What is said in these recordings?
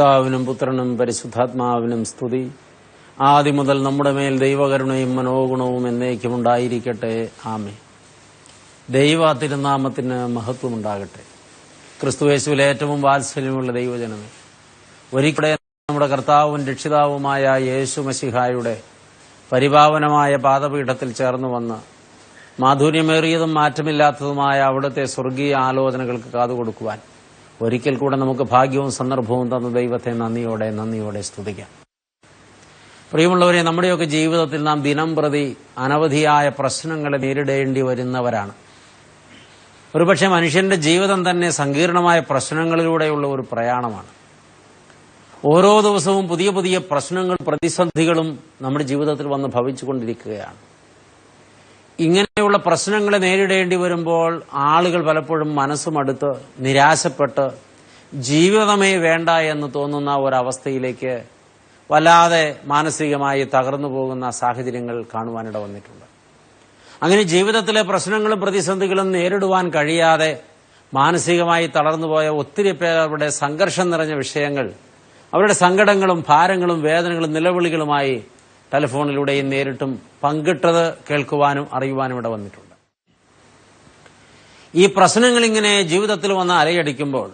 പിതാവിനും പുത്രനും പരിശുദ്ധാത്മാവിനും സ്തുതി. ആദ്യം മുതൽ നമ്മുടെ മേൽ ദൈവകരുണയും മനോഗുണവും എന്നേക്കും ഉണ്ടായിരിക്കട്ടെ. ആമേ ദൈവ തിരുനാമത്തിന് മഹത്വമുണ്ടാകട്ടെ. ക്രിസ്തുവേശുവിൽ ഏറ്റവും വാത്സല്യമുള്ള ദൈവജനമേ ഒരിക്കലെ നമ്മുടെ കർത്താവും രക്ഷിതാവുമായ യേശു മസിഹായുടെ പരിപാവനമായ പാദപീഠത്തിൽ ചേർന്നു വന്ന് മാധുര്യമേറിയതും മാറ്റമില്ലാത്തതുമായ അവിടുത്തെ സ്വർഗീയ ആലോചനകൾക്ക് കാതുകൊടുക്കുവാൻ ഒരിക്കൽ കൂടെ നമുക്ക് ഭാഗ്യവും സന്ദർഭവും തന്ന ദൈവത്തെ നന്ദിയോടെ നന്ദിയോടെ സ്തുതിക്കാം. പ്രിയമുള്ളവരെ നമ്മുടെയൊക്കെ ജീവിതത്തിൽ നാം ദിനം പ്രതി അനവധിയായ പ്രശ്നങ്ങളെ നേരിടേണ്ടി വരുന്നവരാണ്. ഒരുപക്ഷെ മനുഷ്യന്റെ ജീവിതം തന്നെ സങ്കീർണമായ പ്രശ്നങ്ങളിലൂടെയുള്ള ഒരു പ്രയാണമാണ്. ഓരോ ദിവസവും പുതിയ പുതിയ പ്രശ്നങ്ങളും പ്രതിസന്ധികളും നമ്മുടെ ജീവിതത്തിൽ വന്ന് ഭവിച്ചുകൊണ്ടിരിക്കുകയാണ്. ഇങ്ങനെയുള്ള പ്രശ്നങ്ങളെ നേരിടേണ്ടി വരുമ്പോൾ ആളുകൾ പലപ്പോഴും മനസ്സുമടുത്ത് നിരാശപ്പെട്ട് ജീവിതമേ വേണ്ട എന്ന് തോന്നുന്ന ഒരവസ്ഥയിലേക്ക് വല്ലാതെ മാനസികമായി തകർന്നു പോകുന്ന സാഹചര്യങ്ങൾ കാണുവാനിട വന്നിട്ടുണ്ട്. അങ്ങനെ ജീവിതത്തിലെ പ്രശ്നങ്ങളും പ്രതിസന്ധികളും നേരിടുവാൻ കഴിയാതെ മാനസികമായി തളർന്നുപോയ ഒത്തിരി പേരുടെ സംഘർഷം നിറഞ്ഞ വിഷയങ്ങൾ അവരുടെ സങ്കടങ്ങളും ഭാരങ്ങളും വേദനകളും നിലവിളികളുമായി ടെലിഫോണിലൂടെയും നേരിട്ടും പങ്കിട്ടത് കേൾക്കുവാനും അറിയുവാനും ഇവിടെ വന്നിട്ടുണ്ട്. ഈ പ്രശ്നങ്ങൾ ഇങ്ങനെ ജീവിതത്തിൽ വന്ന് അലയടിക്കുമ്പോൾ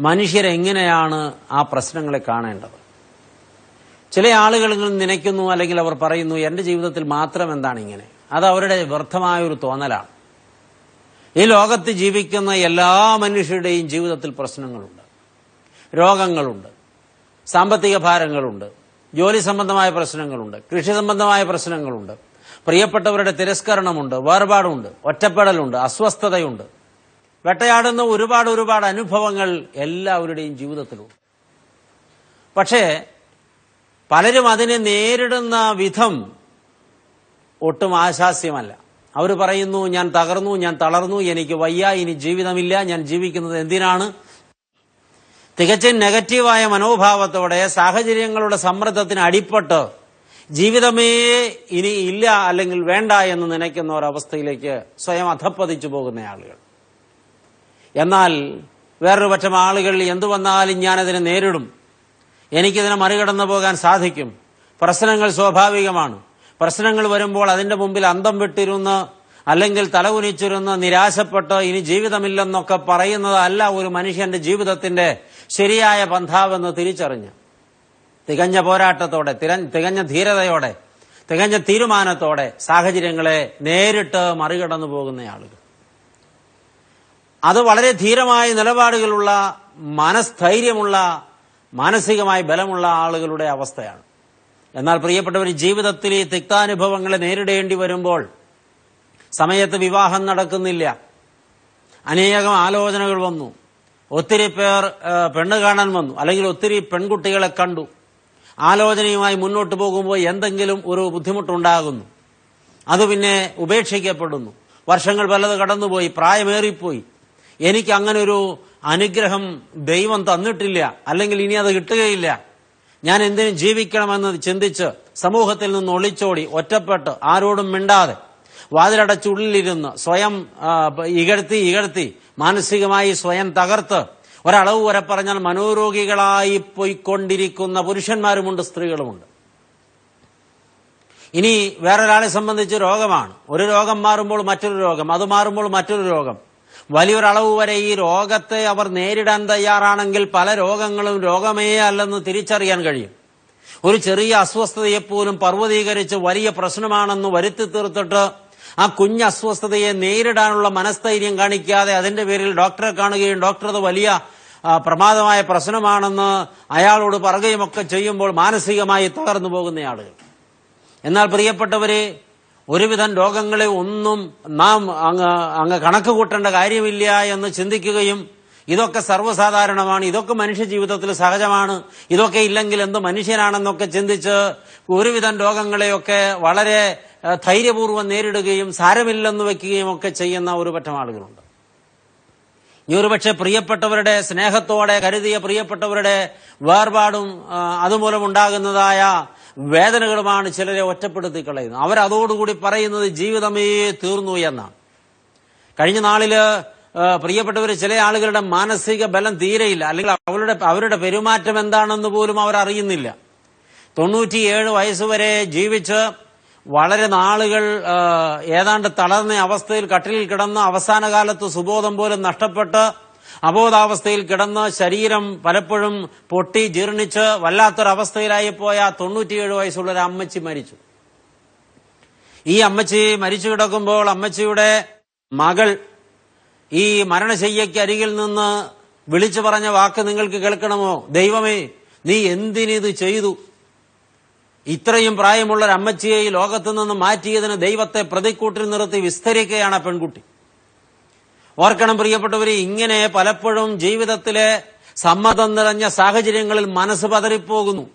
മനുഷ്യരെങ്ങനെയാണ് ആ പ്രശ്നങ്ങളെ കാണേണ്ടത്? ചില ആളുകൾ നനയ്ക്കുന്നു അല്ലെങ്കിൽ അവർ പറയുന്നു എന്റെ ജീവിതത്തിൽ മാത്രം എന്താണ് ഇങ്ങനെ? അത് അവരുടെ വ്യർത്ഥമായൊരു തോന്നലാണ്. ഈ ലോകത്ത് ജീവിക്കുന്ന എല്ലാ മനുഷ്യരുടെയും ജീവിതത്തിൽ പ്രശ്നങ്ങളുണ്ട്. രോഗങ്ങളുണ്ട്. സാമ്പത്തിക ഭാരങ്ങളുണ്ട്. ജോലി സംബന്ധമായ പ്രശ്നങ്ങളുണ്ട് കൃഷി സംബന്ധമായ പ്രശ്നങ്ങളുണ്ട് പ്രിയപ്പെട്ടവരുടെ തിരസ്കരണമുണ്ട് വേർപാടുണ്ട് ഒറ്റപ്പെടലുണ്ട് അസ്വസ്ഥതയുണ്ട്. വെട്ടയാടുന്ന ഒരുപാട് ഒരുപാട് അനുഭവങ്ങൾ എല്ലാവരുടെയും ജീവിതത്തിലുണ്ട്. പക്ഷേ പലരും അതിനെ നേരിടുന്ന വിധം ഒട്ടും ആശാസ്യമല്ല. അവർ പറയുന്നു ഞാൻ തകർന്നു ഞാൻ തളർന്നു എനിക്ക് വയ്യ ഇനി ജീവിതമില്ല ഞാൻ ജീവിക്കുന്നത് എന്തിനാണ്? തികച്ചും നെഗറ്റീവായ മനോഭാവത്തോടെ സാഹചര്യങ്ങളുടെ സമ്മർദ്ദത്തിന് അടിപ്പെട്ട് ജീവിതമേ ഇനി ഇല്ല അല്ലെങ്കിൽ വേണ്ട എന്ന് നനയ്ക്കുന്ന ഒരവസ്ഥയിലേക്ക് സ്വയം അധപ്പതിച്ചു പോകുന്ന ആളുകൾ. എന്നാൽ വേറൊരു പക്ഷം ആളുകൾ എന്തു വന്നാലും ഞാനതിനെ നേരിടും. എനിക്കിതിനെ മറികടന്നു പോകാൻ സാധിക്കും. പ്രശ്നങ്ങൾ സ്വാഭാവികമാണ്. പ്രശ്നങ്ങൾ വരുമ്പോൾ അതിന്റെ മുമ്പിൽ അന്തം വിട്ടിരുന്ന് അല്ലെങ്കിൽ തലകുനിച്ചിരുന്ന് നിരാശപ്പെട്ട് ഇനി ജീവിതമില്ലെന്നൊക്കെ പറയുന്നതല്ല ഒരു മനുഷ്യന്റെ ജീവിതത്തിന്റെ ശരിയായ പന്ഥാവെന്ന് തിരിച്ചറിഞ്ഞ് തികഞ്ഞ പോരാട്ടത്തോടെ തികഞ്ഞ ധീരതയോടെ തികഞ്ഞ തീരുമാനത്തോടെ സാഹചര്യങ്ങളെ നേരിട്ട് മറികടന്നു പോകുന്ന ആളുകൾ അത് വളരെ ധീരമായ നിലപാടുകളുള്ള മനസ്ഥൈര്യമുള്ള മാനസികമായി ബലമുള്ള ആളുകളുടെ അവസ്ഥയാണ്. എന്നാൽ പ്രിയപ്പെട്ടവർ ജീവിതത്തിൽ ഈ തിക്താനുഭവങ്ങളെ നേരിടേണ്ടി വരുമ്പോൾ സമയത്ത് വിവാഹം നടക്കുന്നില്ല. അനേകം ആലോചനകൾ വന്നു. ഒത്തിരി പേർ പെണ്ണ് കാണാൻ വന്നു. അല്ലെങ്കിൽ ഒത്തിരി പെൺകുട്ടികളെ കണ്ടു. ആലോചനയുമായി മുന്നോട്ട് പോകുമ്പോൾ എന്തെങ്കിലും ഒരു ബുദ്ധിമുട്ടുണ്ടാകുന്നു. അത് പിന്നെ ഉപേക്ഷിക്കപ്പെടുന്നു. വർഷങ്ങൾ പലത് കടന്നുപോയി പ്രായമേറിപ്പോയി. എനിക്ക് അങ്ങനെ ഒരു അനുഗ്രഹം ദൈവം തന്നിട്ടില്ല. അല്ലെങ്കിൽ ഇനി അത് കിട്ടുകയില്ല. ഞാൻ എന്തിനു ജീവിക്കണമെന്ന് ചിന്തിച്ച് സമൂഹത്തിൽ നിന്ന് ഒളിച്ചോടി ഒറ്റപ്പെട്ട് ആരോടും മിണ്ടാതെ വാതിലടച്ചുള്ളിലിരുന്ന് സ്വയം ഇകഴ്ത്തി ഇകഴ്ത്തി മാനസികമായി സ്വയം തകർത്ത് ഒരളവ് വരെ പറഞ്ഞാൽ മനോരോഗികളായി പോയിക്കൊണ്ടിരിക്കുന്ന പുരുഷന്മാരുമുണ്ട് സ്ത്രീകളുമുണ്ട്. ഇനി വേറൊരാളെ സംബന്ധിച്ച് രോഗമാണ്. ഒരു രോഗം മാറുമ്പോൾ മറ്റൊരു രോഗം അത് മാറുമ്പോൾ മറ്റൊരു രോഗം. വലിയൊരളവ് വരെ ഈ രോഗത്തെ അവർ നേരിടാൻ തയ്യാറാണെങ്കിൽ പല രോഗങ്ങളും രോഗമേ അല്ലെന്ന് തിരിച്ചറിയാൻ കഴിയും. ഒരു ചെറിയ അസ്വസ്ഥതയെപ്പോലും പർവതീകരിച്ച് വലിയ പ്രശ്നമാണെന്ന് വരുത്തി തീർത്തിട്ട് ആ കുഞ്ഞ് അസ്വസ്ഥതയെ നേരിടാനുള്ള മനസ്ഥൈര്യം കാണിക്കാതെ അതിന്റെ പേരിൽ ഡോക്ടറെ കാണുകയും ഡോക്ടർ അത് വലിയ പ്രമാദമായ പ്രശ്നമാണെന്ന് അയാളോട് പറയുകയും ഒക്കെ ചെയ്യുമ്പോൾ മാനസികമായി തകർന്നു പോകുന്ന ആളുകൾ. എന്നാൽ പ്രിയപ്പെട്ടവരെ ഒരുവിധം രോഗങ്ങളെ ഒന്നും നാം അങ്ങ് അങ്ങ് കണക്ക് കൂട്ടേണ്ട കാര്യമില്ല എന്ന് ചിന്തിക്കുകയും ഇതൊക്കെ സർവസാധാരണമാണ് ഇതൊക്കെ മനുഷ്യ ജീവിതത്തിൽ സഹജമാണ് ഇതൊക്കെ ഇല്ലെങ്കിൽ എന്ത് മനുഷ്യനാണെന്നൊക്കെ ചിന്തിച്ച് ഒരുവിധം രോഗങ്ങളെയൊക്കെ വളരെ ധൈര്യപൂർവം നേരിടുകയും സാരമില്ലെന്ന് വെക്കുകയും ഒക്കെ ചെയ്യുന്ന ഒരു പറ്റം ആളുകളുണ്ട്. ഈ ഒരുപക്ഷെ പ്രിയപ്പെട്ടവരുടെ സ്നേഹത്തോടെ കരുതിയ പ്രിയപ്പെട്ടവരുടെ വേർപാടും അതുമൂലം ഉണ്ടാകുന്നതായ വേദനകളുമാണ് ചിലരെ ഒറ്റപ്പെടുത്തി കളയുന്നത്. അവരതോടുകൂടി പറയുന്നത് ജീവിതമേ തീർന്നു എന്നാണ്. കഴിഞ്ഞ നാളിൽ പ്രിയപ്പെട്ടവർ ചില ആളുകളുടെ മാനസിക ബലം തീരെയില്ല. അല്ലെങ്കിൽ അവരുടെ അവരുടെ പെരുമാറ്റം എന്താണെന്ന് പോലും അവർ അറിയുന്നില്ല തൊണ്ണൂറ്റിയേഴ് വയസ്സുവരെ ജീവിച്ച് വളരെ നാളുകൾ ഏതാണ്ട് തളർന്ന അവസ്ഥയിൽ കട്ടിലിൽ കിടന്ന് അവസാന കാലത്ത് സുബോധം പോലും നഷ്ടപ്പെട്ട് അബോധാവസ്ഥയിൽ കിടന്ന് ശരീരം പലപ്പോഴും പൊട്ടി ജീർണിച്ച് വല്ലാത്തൊരവസ്ഥയിലായി പോയ തൊണ്ണൂറ്റിയേഴ് വയസ്സുള്ള ഒരു അമ്മച്ചി മരിച്ചു. ഈ അമ്മച്ചി മരിച്ചു കിടക്കുമ്പോൾ അമ്മച്ചിയുടെ മകൾ ഈ മരണശയ്യയ്ക്ക് അരികിൽ നിന്ന് വിളിച്ചു പറഞ്ഞ വാക്ക് നിങ്ങൾക്ക് കേൾക്കണമോ? ദൈവമേ നീ എന്തിനിത് ചെയ്തു? ഇത്രയും പ്രായമുള്ള ഒരു അമ്മച്ചിയെ ഈ ലോകത്ത് നിന്ന് മാറ്റിയതിന് ദൈവത്തെ പ്രതിക്കൂട്ടിൽ നിർത്തി വിസ്തരിക്കുകയാണ് പെൺകുട്ടി. ഓർക്കണം പ്രിയപ്പെട്ടവരെ ഇങ്ങനെ പലപ്പോഴും ജീവിതത്തിലെ സമ്മതം നിറഞ്ഞ സാഹചര്യങ്ങളിൽ മനസ്സ് പതറിപ്പോകുന്നു.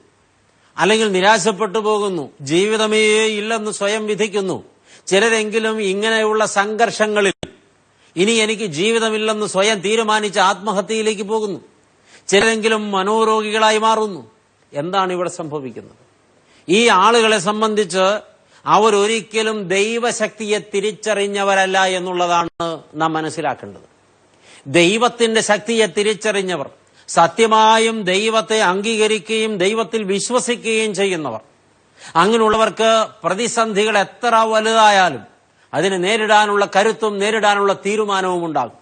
അല്ലെങ്കിൽ നിരാശപ്പെട്ടു പോകുന്നു. ജീവിതമേ ഇല്ലെന്ന് സ്വയം വിധിക്കുന്നു. ചിലരെങ്കിലും ഇങ്ങനെയുള്ള സംഘർഷങ്ങളിൽ ഇനി എനിക്ക് ജീവിതമില്ലെന്ന് സ്വയം തീരുമാനിച്ച് ആത്മഹത്യയിലേക്ക് പോകുന്നു. ചിലരെങ്കിലും മനോരോഗികളായി മാറുന്നു. എന്താണ് ഇവിടെ സംഭവിക്കുന്നത്? ഈ ആളുകളെ സംബന്ധിച്ച് അവരൊരിക്കലും ദൈവശക്തിയെ തിരിച്ചറിഞ്ഞവരല്ല എന്നുള്ളതാണ് നാം മനസ്സിലാക്കേണ്ടത്. ദൈവത്തിന്റെ ശക്തിയെ തിരിച്ചറിഞ്ഞവർ സത്യമായും ദൈവത്തെ അംഗീകരിക്കുകയും ദൈവത്തിൽ വിശ്വസിക്കുകയും ചെയ്യുന്നവർ. അങ്ങനെയുള്ളവർക്ക് പ്രതിസന്ധികൾ എത്ര വലുതായാലും അതിനെ നേരിടാനുള്ള കരുത്തും നേരിടാനുള്ള തീരുമാനവും ഉണ്ടാകും.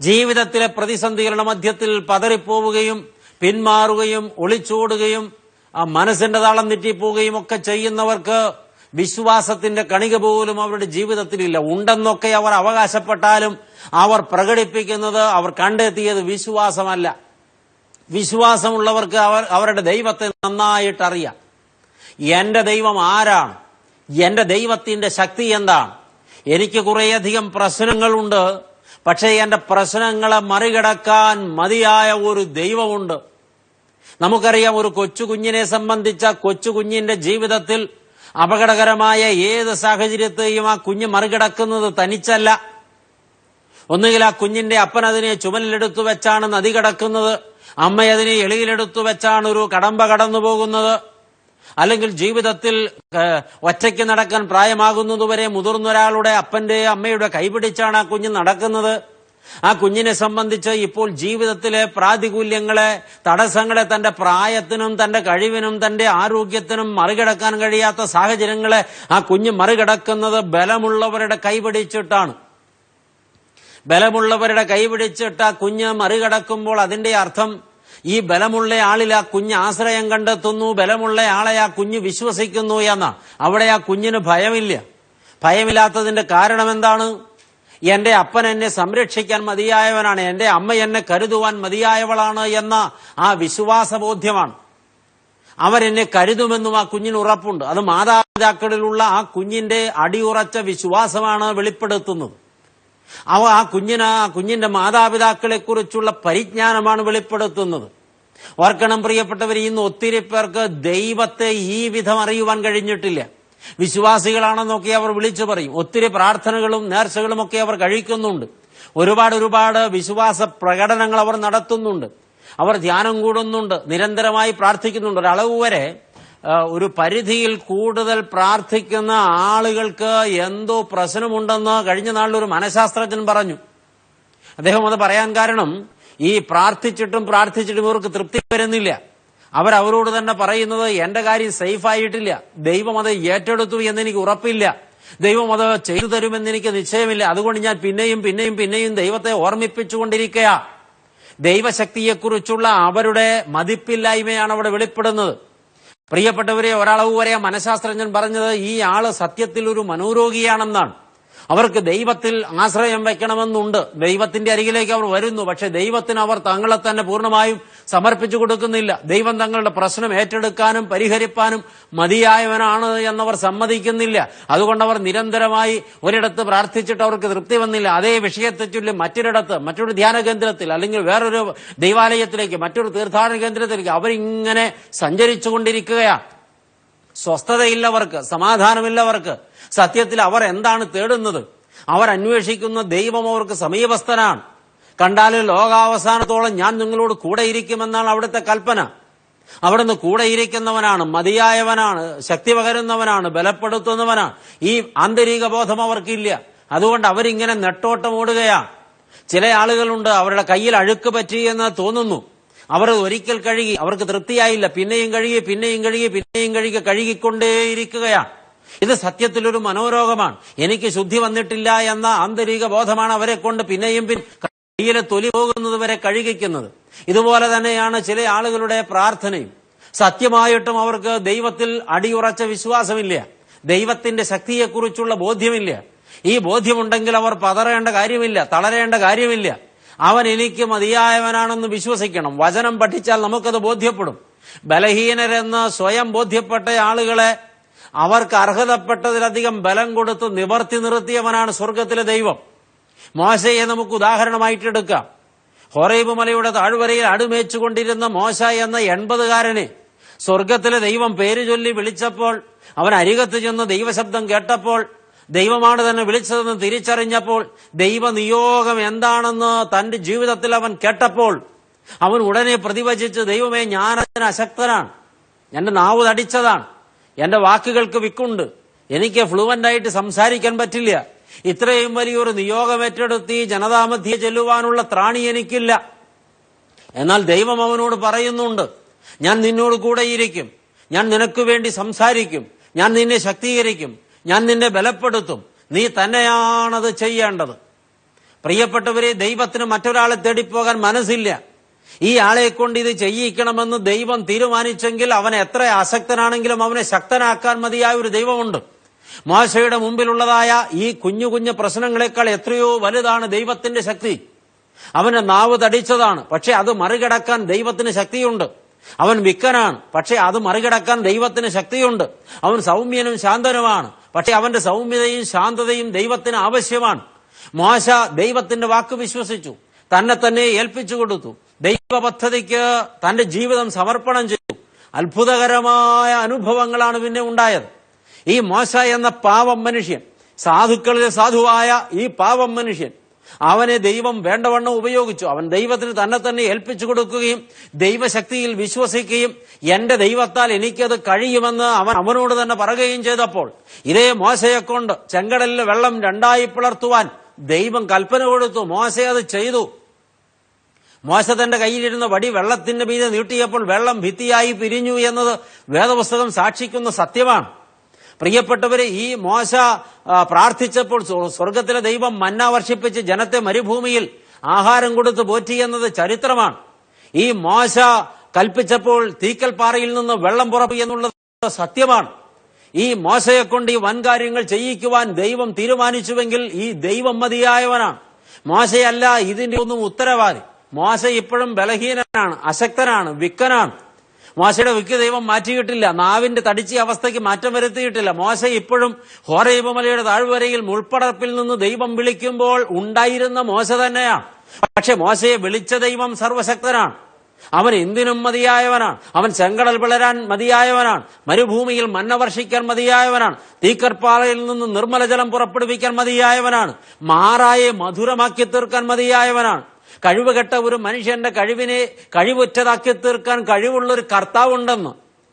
ജീവിതത്തിലെ പ്രതിസന്ധികളുടെ മധ്യത്തിൽ പതറിപ്പോവുകയും പിന്മാറുകയും ഒളിച്ചോടുകയും ആ മനസ്സിന്റെ താളം തെറ്റിപ്പോവുകയും ഒക്കെ ചെയ്യുന്നവർക്ക് വിശ്വാസത്തിന്റെ കണിക പോലും അവരുടെ ജീവിതത്തിലില്ല. ഉണ്ടെന്നൊക്കെ അവർ അവകാശപ്പെട്ടാലും അവർ പ്രകടിപ്പിക്കുന്നത് അവർ കണ്ടെത്തിയത് വിശ്വാസമല്ല. വിശ്വാസമുള്ളവർക്ക് അവർ അവരുടെ ദൈവത്തെ നന്നായിട്ട് അറിയാം എന്റെ ദൈവം ആരാണ്? എന്റെ ദൈവത്തിന്റെ ശക്തി എന്താണ്? എനിക്ക് കുറേയധികം പ്രശ്നങ്ങളുണ്ട്. പക്ഷേ എന്റെ പ്രശ്നങ്ങളെ മറികടക്കാൻ മതിയായ ഒരു ദൈവമുണ്ട്. നമുക്കറിയാം ഒരു കൊച്ചുകുഞ്ഞിനെ സംബന്ധിച്ച കൊച്ചുകുഞ്ഞിന്റെ ജീവിതത്തിൽ അപകടകരമായ ഏത് സാഹചര്യത്തെയും ആ കുഞ്ഞ് മറികടക്കുന്നത് തനിച്ചല്ല. ഒന്നുകിൽ ആ കുഞ്ഞിന്റെ അപ്പൻ അതിനെ ചുമലിലെടുത്തു വെച്ചാണ് നദി കടക്കുന്നത്. അമ്മ അതിനെ എളിയിലെടുത്തു വെച്ചാണ് ഒരു കടമ്പ കടന്നു പോകുന്നത്. അല്ലെങ്കിൽ ജീവിതത്തിൽ ഒറ്റയ്ക്ക് നടക്കാൻ പ്രായമാകുന്നതുവരെ മുതിർന്നൊരാളുടെ അപ്പന്റെ അമ്മയുടെ കൈപിടിച്ചാണ് ആ കുഞ്ഞ് നടക്കുന്നത്. ആ കുഞ്ഞിനെ സംബന്ധിച്ച് ഇപ്പോൾ ജീവിതത്തിലെ പ്രാതികൂല്യങ്ങളെ തടസ്സങ്ങളെ തന്റെ പ്രായത്തിനും തന്റെ കഴിവിനും തന്റെ ആരോഗ്യത്തിനും മറികടക്കാൻ കഴിയാത്ത സാഹചര്യങ്ങളെ ആ കുഞ്ഞ് മറികടക്കുന്നത് ബലമുള്ളവരുടെ കൈപിടിച്ചിട്ടാണ്. ബലമുള്ളവരുടെ കൈപിടിച്ചിട്ട് ആ കുഞ്ഞ് മറികടക്കുമ്പോൾ അതിന്റെ അർത്ഥം ഈ ബലമുള്ള ആളിൽ ആ കുഞ്ഞ് ആശ്രയം കണ്ടെത്തുന്നു ബലമുള്ള ആളെ ആ കുഞ്ഞ് വിശ്വസിക്കുന്നു എന്നാ. അവിടെ ആ കുഞ്ഞിന് ഭയമില്ല. ഭയമില്ലാത്തതിന്റെ കാരണം എന്താണ്? എന്റെ അപ്പൻ എന്നെ സംരക്ഷിക്കാൻ മതിയായവനാണ്. എന്റെ അമ്മ എന്നെ കരുതുവാൻ മതിയായവളാണ് എന്ന ആ വിശ്വാസബോധ്യമാണ്. അവരെന്നെ കരുതുമെന്നും ആ കുഞ്ഞിന് ഉറപ്പുണ്ട്. അത് മാതാപിതാക്കളിലുള്ള ആ കുഞ്ഞിന്റെ അടിയുറച്ച വിശ്വാസമാണ് വെളിപ്പെടുത്തുന്നത്. അവ ആ കുഞ്ഞിന് ആ കുഞ്ഞിന്റെ മാതാപിതാക്കളെക്കുറിച്ചുള്ള പരിജ്ഞാനമാണ് വെളിപ്പെടുത്തുന്നത്. ഓർക്കണം പ്രിയപ്പെട്ടവർ ഇന്ന് ഒത്തിരി പേർക്ക് ദൈവത്തെ ഈ വിധം അറിയുവാൻ കഴിഞ്ഞിട്ടില്ല. വിശ്വാസികളാണെന്നൊക്കെ അവർ വിളിച്ചു പറയും. ഒത്തിരി പ്രാർത്ഥനകളും നേർച്ചകളും ഒക്കെ അവർ കഴിക്കുന്നുണ്ട്. ഒരുപാട് ഒരുപാട് വിശ്വാസ പ്രകടനങ്ങൾ അവർ നടത്തുന്നുണ്ട്. അവർ ധ്യാനം കൂടുന്നുണ്ട്. നിരന്തരമായി പ്രാർത്ഥിക്കുന്നുണ്ട്. ഒരളവ് വരെ ഒരു പരിധിയിൽ കൂടുതൽ പ്രാർത്ഥിക്കുന്ന ആളുകൾക്ക് എന്തോ പ്രശ്നമുണ്ടെന്ന് കഴിഞ്ഞ നാളിൽ ഒരു മനഃശാസ്ത്രജ്ഞൻ പറഞ്ഞു. അദ്ദേഹം അത് പറയാൻ കാരണം ഈ പ്രാർത്ഥിച്ചിട്ടും പ്രാർത്ഥിച്ചിട്ടും ഇവർക്ക് തൃപ്തി വരുന്നില്ല. അവർ അവരോട് തന്നെ പറയുന്നത് എന്റെ കാര്യം സേഫായിട്ടില്ല ദൈവം അത് ഏറ്റെടുത്തു എന്നെനിക്ക് ഉറപ്പില്ല. ദൈവം അത് ചെയ്തു തരുമെന്ന് എനിക്ക് നിശ്ചയമില്ല. അതുകൊണ്ട് ഞാൻ പിന്നെയും പിന്നെയും പിന്നെയും ദൈവത്തെ ഓർമ്മിപ്പിച്ചുകൊണ്ടിരിക്കുക ദൈവശക്തിയെക്കുറിച്ചുള്ള അവരുടെ മതിപ്പില്ലായ്മയാണ് അവിടെ വെളിപ്പെടുന്നത്. പ്രിയപ്പെട്ടവരെ ഒരളവ് വരെ മനഃശാസ്ത്രജ്ഞൻ പറഞ്ഞത് ഈ ആൾ സത്യത്തിൽ ഒരു മനോരോഗിയാണെന്നാണ്. അവർക്ക് ദൈവത്തിൽ ആശ്രയം വെക്കണമെന്നുണ്ട്. ദൈവത്തിന്റെ അരികിലേക്ക് അവർ വരുന്നു. പക്ഷെ ദൈവത്തിന് അവർ തങ്ങളെ തന്നെ പൂർണമായും സമർപ്പിച്ചു കൊടുക്കുന്നില്ല. ദൈവം തങ്ങളുടെ പ്രശ്നം ഏറ്റെടുക്കാനും പരിഹരിപ്പാനും മതിയായവനാണ് എന്നവർ സമ്മതിക്കുന്നില്ല. അതുകൊണ്ട് അവർ നിരന്തരമായി ഒരിടത്ത് പ്രാർത്ഥിച്ചിട്ട് അവർക്ക് തൃപ്തി വന്നില്ല. അതേ വിഷയത്തെ ചൊല്ലി മറ്റൊരിടത്ത് മറ്റൊരു ധ്യാന കേന്ദ്രത്തിൽ അല്ലെങ്കിൽ വേറൊരു ദൈവാലയത്തിലേക്ക് മറ്റൊരു തീർത്ഥാടന കേന്ദ്രത്തിലേക്ക് അവരിങ്ങനെ സഞ്ചരിച്ചുകൊണ്ടിരിക്കുകയാണ്. സ്വസ്ഥതയില്ലവർക്ക് സമാധാനമില്ലവർക്ക് സത്യത്തിൽ അവർ എന്താണ് തേടുന്നത്? അവർ അന്വേഷിക്കുന്ന ദൈവം അവർക്ക് സമീപസ്ഥനാണ്. കണ്ടാൽ ലോകാവസാനത്തോളം ഞാൻ നിങ്ങളോട് കൂടെ ഇരിക്കുമെന്നാണ് അവിടുത്തെ കൽപ്പന. അവിടുന്ന് കൂടെയിരിക്കുന്നവനാണ് മതിയായവനാണ് ശക്തി പകരുന്നവനാണ് ബലപ്പെടുത്തുന്നവനാണ്. ഈ ആന്തരിക ബോധം അവർക്കില്ല. അതുകൊണ്ട് അവരിങ്ങനെ നെട്ടോട്ടം ഓടുകയാണ് ചില ആളുകളുണ്ട് അവരുടെ കയ്യിൽ അഴുക്ക് പറ്റിയെന്ന് തോന്നുന്നു. അവർ ഒരിക്കൽ കഴുകി അവർക്ക് തൃപ്തിയായില്ല. പിന്നെയും കഴുകി പിന്നെയും കഴുകി പിന്നെയും കഴുകി കഴുകിക്കൊണ്ടേയിരിക്കുകയാണ് ഇത് സത്യത്തിലൊരു മനോരോഗമാണ്. എനിക്ക് ശുദ്ധി വന്നിട്ടില്ല എന്ന ആന്തരിക ബോധമാണ് അവരെ കൊണ്ട് പിന്നെയും പിൻ കയ്യിലെ തൊലി പോകുന്നത് വരെ കഴുകിക്കുന്നത്. ഇതുപോലെ തന്നെയാണ് ചില ആളുകളുടെ പ്രാർത്ഥനയും. സത്യമായിട്ടും അവർക്ക് ദൈവത്തിൽ അടിയുറച്ച വിശ്വാസമില്ല. ദൈവത്തിന്റെ ശക്തിയെക്കുറിച്ചുള്ള ബോധ്യമില്ല. ഈ ബോധ്യമുണ്ടെങ്കിൽ അവർ പതറേണ്ട കാര്യമില്ല തളരേണ്ട കാര്യമില്ല. അവൻ എനിക്ക് മതിയായവനാണെന്ന് വിശ്വസിക്കണം. വചനം പഠിച്ചാൽ നമുക്കത് ബോധ്യപ്പെടും. ബലഹീനരെന്ന് സ്വയം ബോധ്യപ്പെട്ട ആളുകളെ അവർക്ക് അർഹതപ്പെട്ടതിലധികം ബലം കൊടുത്ത് നിവർത്തി നിർത്തിയവനാണ് സ്വർഗത്തിലെ ദൈവം. മോശയെ നമുക്ക് ഉദാഹരണമായിട്ടെടുക്കാം ഹൊറൈബ് മലയുടെ താഴ്വരയിൽ അടുമേച്ചുകൊണ്ടിരുന്ന മോശ എന്ന എൺപതുകാരനെ സ്വർഗത്തിലെ ദൈവം പേര് ചൊല്ലി വിളിച്ചപ്പോൾ അവൻ അരികത്ത് ചെന്ന് ദൈവശബ്ദം കേട്ടപ്പോൾ ദൈവമാണ് തന്നെ വിളിച്ചതെന്ന് തിരിച്ചറിഞ്ഞപ്പോൾ ദൈവനിയോഗം എന്താണെന്ന് തന്റെ ജീവിതത്തിൽ അവൻ കേട്ടപ്പോൾ അവൻ ഉടനെ പ്രതിവചിച്ച് ദൈവമേ ഞാൻ അതിന് അശക്തനാണ്. എന്റെ നാവ് തടിച്ചതാണ്. എന്റെ വാക്കുകൾക്ക് വിക്കുണ്ട്. എനിക്ക് ഫ്ലുവന്റ് ആയിട്ട് സംസാരിക്കാൻ പറ്റില്ല. ഇത്രയും വലിയൊരു നിയോഗം ഏറ്റെടുത്തി ഈ ജനതാമധ്യെ ചെല്ലുവാനുള്ള ത്രാണി എനിക്കില്ല. എന്നാൽ ദൈവം അവനോട് പറയുന്നുണ്ട് ഞാൻ നിന്നോട് കൂടെയിരിക്കും ഞാൻ നിനക്ക് വേണ്ടി സംസാരിക്കും. ഞാൻ നിന്നെ ശക്തീകരിക്കും. ഞാൻ നിന്നെ ബലപ്പെടുത്തും. നീ തന്നെയാണത് ചെയ്യേണ്ടത്. പ്രിയപ്പെട്ടവരെ ദൈവത്തിന് മറ്റൊരാളെ തേടിപ്പോകാൻ മനസ്സില്ല. ഈ ആളെ കൊണ്ട് ഇത് ചെയ്യിക്കണമെന്ന് ദൈവം തീരുമാനിച്ചെങ്കിൽ അവൻ എത്ര ആസക്തനാണെങ്കിലും അവനെ ശക്തനാക്കാൻ മതിയായ ഒരു ദൈവമുണ്ട്. മോശയുടെ മുമ്പിലുള്ളതായ ഈ കുഞ്ഞു കുഞ്ഞു പ്രശ്നങ്ങളെക്കാൾ എത്രയോ വലുതാണ് ദൈവത്തിന്റെ ശക്തി. അവന്റെ നാവ് തടിച്ചതാണ് പക്ഷെ അത് മറികടക്കാൻ ദൈവത്തിന് ശക്തിയുണ്ട്. അവൻ വിക്കനാണ് പക്ഷെ അത് മറികടക്കാൻ ദൈവത്തിന് ശക്തിയുണ്ട്. അവൻ സൗമ്യനും ശാന്തനുമാണ് പക്ഷെ അവന്റെ സൗമ്യതയും ശാന്തതയും ദൈവത്തിന് ആവശ്യമാണ്. മോശ ദൈവത്തിന്റെ വാക്ക് വിശ്വസിച്ചു തന്നെ തന്നെ ഏൽപ്പിച്ചു കൊടുത്തു. ദൈവ പദ്ധതിക്ക് തന്റെ ജീവിതം സമർപ്പണം ചെയ്തു. അത്ഭുതകരമായ അനുഭവങ്ങളാണ് പിന്നെ ഉണ്ടായത്. ഈ മോശ എന്ന പാവം മനുഷ്യൻ സാധുക്കളിലെ സാധുവായ ഈ പാവം മനുഷ്യൻ അവനെ ദൈവം വേണ്ടവണ്ണം ഉപയോഗിച്ചു. അവൻ ദൈവത്തിന് തന്നെ തന്നെ ഏൽപ്പിച്ചു കൊടുക്കുകയും ദൈവശക്തിയിൽ വിശ്വസിക്കുകയും എന്റെ ദൈവത്താൽ എനിക്കത് കഴിയുമെന്ന് അവൻ അവനോട് തന്നെ പറയുകയും ചെയ്തപ്പോൾ ഇതേ മോശയെക്കൊണ്ട് ചെങ്കടലിലെ വെള്ളം രണ്ടായി പിളർത്തുവാൻ ദൈവം കൽപ്പന കൊടുത്തു. മോശ അത് ചെയ്തു. മോശ തന്റെ കയ്യിലിരുന്ന വടി വെള്ളത്തിന്റെ മീതെ നീട്ടിയപ്പോൾ വെള്ളം ഭിത്തിയായി പിരിഞ്ഞു എന്നത് വേദപുസ്തകം സാക്ഷിക്കുന്ന സത്യമാണ്. പ്രിയപ്പെട്ടവരെ ഈ മോശ പ്രാർത്ഥിച്ചപ്പോൾ സ്വ- സ്വർഗത്തിലെ ദൈവം മന്ന വർഷിപ്പിച്ച് ജനത്തെ മരുഭൂമിയിൽ ആഹാരം കൊടുത്ത് പോറ്റി എന്നത് ചരിത്രമാണ്. ഈ മോശ കൽപ്പിച്ചപ്പോൾ തീക്കൽ പാറയിൽ നിന്ന് വെള്ളം പുറപ്പ് എന്നുള്ളത് സത്യമാണ്. ഈ മോശയെ കൊണ്ട് ഈ വൻകാര്യങ്ങൾ ചെയ്യിക്കുവാൻ ദൈവം തീരുമാനിച്ചുവെങ്കിൽ ഈ ദൈവം മതിയായവനാണ്. മോശയല്ല ഇതിന്റെ ഒന്നും ഉത്തരവാദി. മോശ ഇപ്പോഴും ബലഹീനനാണ് അശക്തനാണ് വിക്കനാണ്. മോശയുടെ വിക്ക് ദൈവം മാറ്റിയിട്ടില്ല നാവിന്റെ തടിച്ച അവസ്ഥയ്ക്ക് മാറ്റം വരുത്തിയിട്ടില്ല. മോശ ഇപ്പോഴും ഹോറൈബമലയുടെ താഴ്വരയിൽ മുൾപ്പടപ്പിൽ നിന്ന് ദൈവം വിളിക്കുമ്പോൾ ഉണ്ടായിരുന്ന മോശ തന്നെയാണ് പക്ഷെ മോശയെ വിളിച്ച ദൈവം സർവശക്തനാണ്. അവൻ എന്തിനും മതിയായവനാണ്. അവൻ ചെങ്കടൽ വിളരാൻ മതിയായവനാണ്. മരുഭൂമിയിൽ മന്ന വർഷിക്കാൻ മതിയായവനാണ്. തീക്കർപ്പാറയിൽ നിന്ന് നിർമ്മല ജലം പുറപ്പെടുവിക്കാൻ മതിയായവനാണ്. മാറായെ മധുരമാക്കി തീർക്കാൻ മതിയായവനാണ്. കഴിവുകെട്ട ഒരു മനുഷ്യന്റെ കഴിവിനെ കഴിവുറ്റതാക്കി തീർക്കാൻ കഴിവുള്ള ഒരു കർത്താവുണ്ടെന്ന്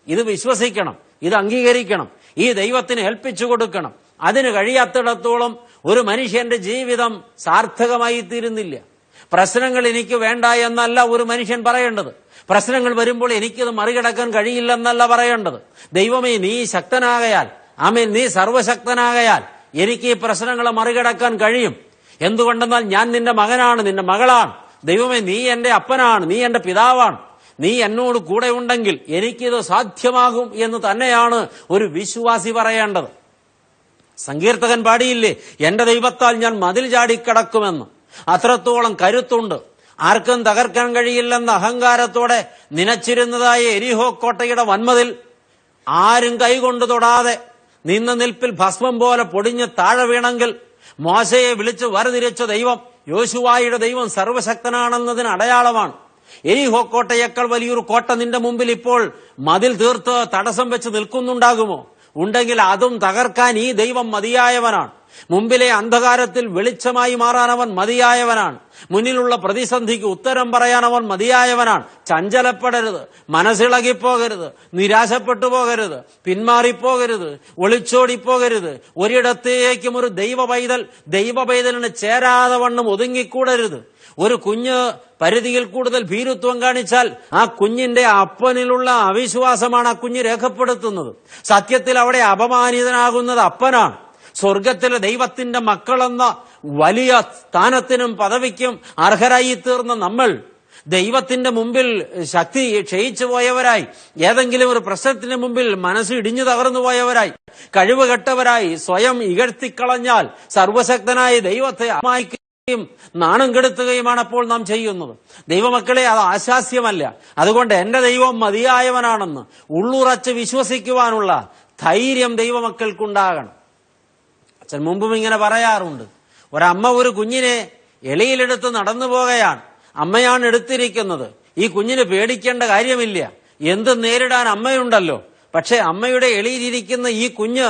ഇത് വിശ്വസിക്കണം ഇത് അംഗീകരിക്കണം ഈ ദൈവത്തിന് ഏൽപ്പിച്ചു കൊടുക്കണം. അതിന് കഴിയാത്തിടത്തോളം ഒരു മനുഷ്യന്റെ ജീവിതം സാർത്ഥകമായി തീരുന്നില്ല. പ്രശ്നങ്ങൾ എനിക്ക് വേണ്ട എന്നല്ല ഒരു മനുഷ്യൻ പറയേണ്ടത്. പ്രശ്നങ്ങൾ വരുമ്പോൾ എനിക്കത് മറികടക്കാൻ കഴിയില്ലെന്നല്ല പറയേണ്ടത്. ദൈവമേ നീ ശക്തനാകയാൽ ആമേ നീ സർവശക്തനാകയാൽ എനിക്ക് ഈ പ്രശ്നങ്ങളെ മറികടക്കാൻ കഴിയും. എന്തുകൊണ്ടെന്നാൽ ഞാൻ നിന്റെ മകനാണ് നിന്റെ മകളാണ്. ദൈവമേ നീ എന്റെ അപ്പനാണ് നീ എന്റെ പിതാവാണ്. നീ എന്നോട് കൂടെ ഉണ്ടെങ്കിൽ എനിക്കിത് സാധ്യമാകും എന്ന് തന്നെയാണ് ഒരു വിശ്വാസി പറയേണ്ടത്. സങ്കീർത്തകൻ പാടിയില്ലേ എന്റെ ദൈവത്താൽ ഞാൻ മതിൽ ചാടിക്കടക്കുമെന്ന്. അത്രത്തോളം കരുത്തുണ്ട്. ആർക്കും തകർക്കാൻ കഴിയില്ലെന്ന അഹങ്കാരത്തോടെ നിനച്ചിരുന്നതായ എരിഹോ കോട്ടയുടെ വന്മതിൽ ആരും കൈകൊണ്ട് തൊടാതെ നിന്ന നിൽപ്പിൽ ഭസ്മം പോലെ പൊടിഞ്ഞ് താഴെ വീണെങ്കിൽ മോശയെ വിളിച്ച് വരതിരിച്ച ദൈവം യോശുവായുടെ ദൈവം സർവശക്തനാണെന്നതിന് അടയാളമാണ്. എരിഹോ കോട്ടയേക്കാൾ വലിയൊരു കോട്ട നിന്റെ മുമ്പിൽ ഇപ്പോൾ മതിൽ തീർത്ത് തടസ്സം വെച്ച് നിൽക്കുന്നുണ്ടാകുമോ? ഉണ്ടെങ്കിൽ അതും തകർക്കാൻ ഈ ദൈവം മതിയായവനാണ്. മുമ്പിലെ അന്ധകാരത്തിൽ വെളിച്ചമായി മാറാൻ അവൻ മതിയായവനാണ്. മുന്നിലുള്ള പ്രതിസന്ധിക്ക് ഉത്തരം പറയാനവൻ മതിയായവനാണ്. ചഞ്ചലപ്പെടരുത്. മനസ്സിളകിപ്പോകരുത്. നിരാശപ്പെട്ടു പോകരുത്. പിന്മാറിപ്പോകരുത്. ഒളിച്ചോടിപ്പോകരുത്. ഒരിടത്തേക്കും ഒരു ദൈവ പൈതൽ ദൈവ പൈതലിന് ചേരാതെ വണ്ണം ഒതുങ്ങിക്കൂടരുത്. ഒരു കുഞ്ഞ് പരിധിയിൽ കൂടുതൽ ഭീരുത്വം കാണിച്ചാൽ ആ കുഞ്ഞിന്റെ അപ്പനിലുള്ള അവിശ്വാസമാണ് ആ കുഞ്ഞ് രേഖപ്പെടുത്തുന്നത്. സത്യത്തിൽ അവിടെ അപമാനിതനാകുന്നത് അപ്പനാണ്. സ്വർഗത്തിലെ ദൈവത്തിന്റെ മക്കളെന്ന വലിയ സ്ഥാനത്തിനും പദവിക്കും അർഹരായി തീർന്ന നമ്മൾ ദൈവത്തിന്റെ മുമ്പിൽ ശക്തി ക്ഷയിച്ചു പോയവരായി ഏതെങ്കിലും ഒരു പ്രശ്നത്തിന് മുമ്പിൽ മനസ്സ് ഇടിഞ്ഞു തകർന്നു പോയവരായി കഴിവ് കെട്ടവരായി സ്വയം ഇകഴ്ത്തിക്കളഞ്ഞാൽ സർവശക്തനായ ദൈവത്തെ അമായിക്കുകയും നാണം കെടുത്തുകയുമാണ് അപ്പോൾ നാം ചെയ്യുന്നത്. ദൈവമക്കളെ അത് ആശാസ്യമല്ല അതുകൊണ്ട് എന്റെ ദൈവം മതിയായവനാണെന്ന് ഉള്ളുറച്ച് വിശ്വസിക്കുവാനുള്ള ധൈര്യം ദൈവമക്കൾക്കുണ്ടാകണം. അച്ഛൻ മുമ്പും ഇങ്ങനെ പറയാറുണ്ട്. ഒരമ്മ ഒരു കുഞ്ഞിനെ എളിയിലെടുത്ത് നടന്നു പോകുകയാണ് അമ്മയാണ് എടുത്തിരിക്കുന്നത്. ഈ കുഞ്ഞിന് പേടിക്കേണ്ട കാര്യമില്ല. എന്ത് നേരിടാൻ അമ്മയുണ്ടല്ലോ. പക്ഷെ അമ്മയുടെ എളിയിലിരിക്കുന്ന ഈ കുഞ്ഞ്